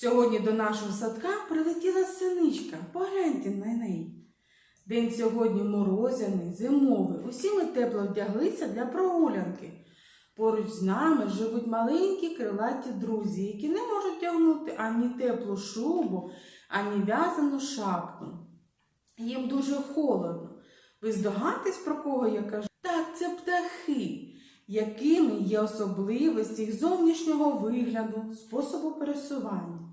Сьогодні до нашого садка прилетіла синичка. Погляньте на неї. День сьогодні морозяний, зимовий. Усі ми тепло вдяглися для прогулянки. Поруч з нами живуть маленькі крилаті друзі, які не можуть тягнути ані теплу шубу, ані в'язану шапку. Їм дуже холодно. Ви здогадуєтесь, про кого я кажу? Так, це птахи, якими є особливості їх зовнішнього вигляду, способу пересування.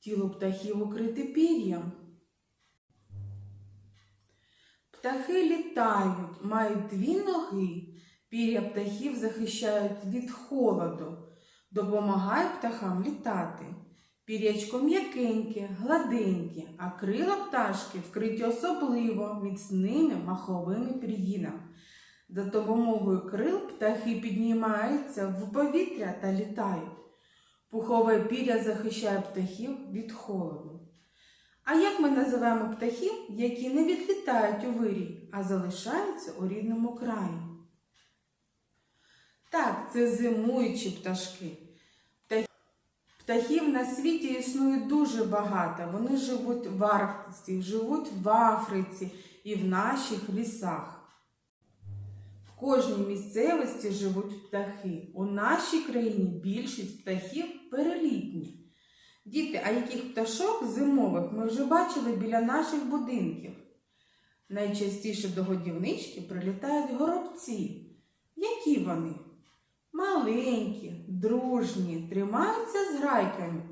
Тіло птахів укрите пір'ям. Птахи літають, мають дві ноги. Пір'я птахів захищають від холоду, допомагають птахам літати. Пір'ячко м'якеньке, гладеньке, а крила пташки вкриті особливо міцними маховими пір'їнами. За допомогою крил птахи піднімаються в повітря та літають. Пухове пір'я захищає птахів від холоду. А як ми називаємо птахів, які не відлітають у вирій, а залишаються у рідному краї? Так, це зимуючі пташки. Птахів на світі існує дуже багато. Вони живуть в Арктиці, живуть в Африці і в наших лісах. Кожній місцевості живуть птахи. У нашій країні більшість птахів перелітні. Діти, а яких пташок зимових ми вже бачили біля наших будинків? Найчастіше до годівнички прилітають горобці. Які вони? Маленькі, дружні, тримаються з грайками.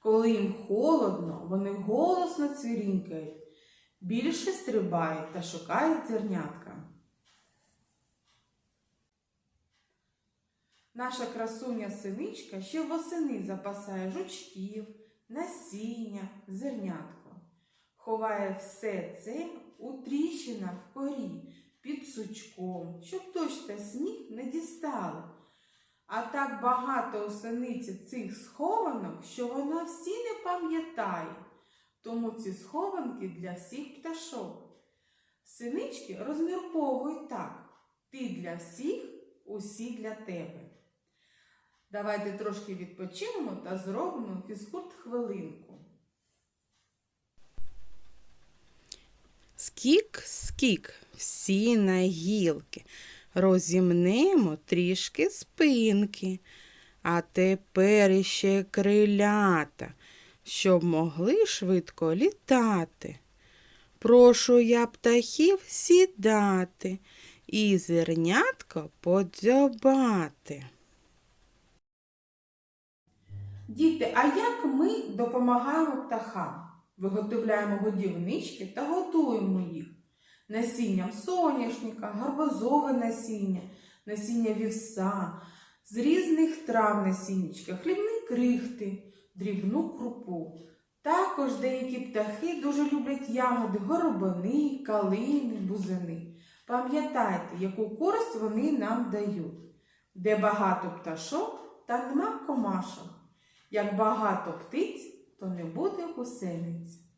Коли їм холодно, вони голосно цвірінькають, більше стрибають та шукають зернятка. Наша красуня синичка ще восени запасає жучків, насіння, зернятко. Ховає все це у тріщинах в корі під сучком, щоб дощ сніг не дістали. А так багато у синиці цих схованок, що вона всі не пам'ятає. Тому ці схованки для всіх пташок. Синички розмірковують так: ти для всіх, усі для тебе. Давайте трошки відпочинемо та зробимо фізкульт хвилинку. Скік, скік, всі на гілки, розімнемо трішки спинки, а тепер іще крилята, щоб могли швидко літати. Прошу я птахів сідати і зернятко подзьобати. Діти, а як ми допомагаємо птахам? Виготовляємо годівнички та готуємо їх насінням соняшника, гарбузове насіння, насіння вівса, з різних трав насіннячка, хлібні крихти, дрібну крупу. Також деякі птахи дуже люблять ягоди горобини, калини, бузини. Пам'ятайте, яку користь вони нам дають. Де багато пташок, та нема комашок. Як багато птиць, то не буде гусениць.